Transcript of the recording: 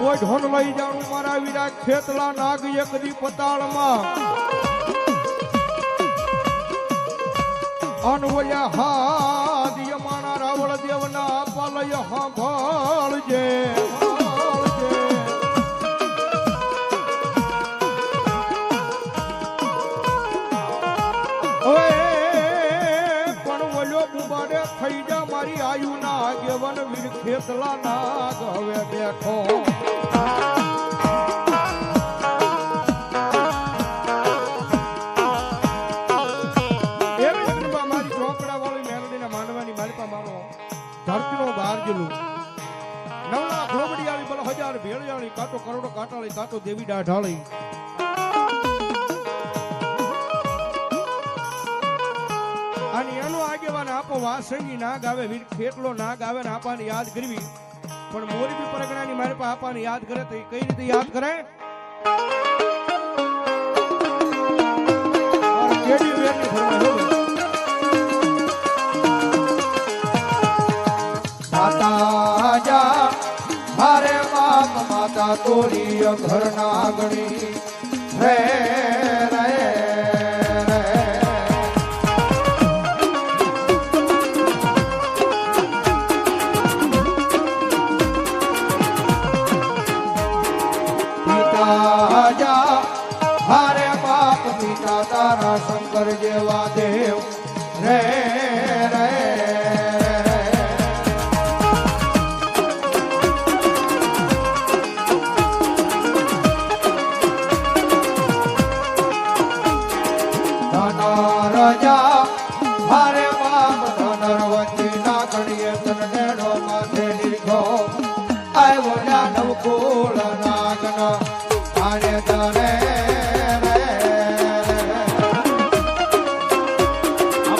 ઢોલ લઈ જાણું મારા વીરા ખેતલા નાગ એકદી પતાળમાં. અનવલ્યા હાદ યમાના રાવળ દેવના પાલય સાંભળજે ના આગેવન વીર ખેતલા નાગ હવે બેઠો ધરતીનો બહાર જેલું. નવલા ઘોબડિયાળી હજાર ભેળિયાળી, કાંટો કરોડો કાંટાળી, કાંટો દેવી દાઢાળી. લોકો વાસંગી ના ગાવે ખેટલો ના ગાવે ને આપાને યાદ કરવી પણ મોરબી પરગણાની મારી પાસે આપાને યાદ કરે તો એ કઈ રીતે યાદ કરે કેડી વેરની ફરમાઈ હોય માતા તોરી ઘરના ગણી હે શંકર જેવા દેવ. રે રે ધન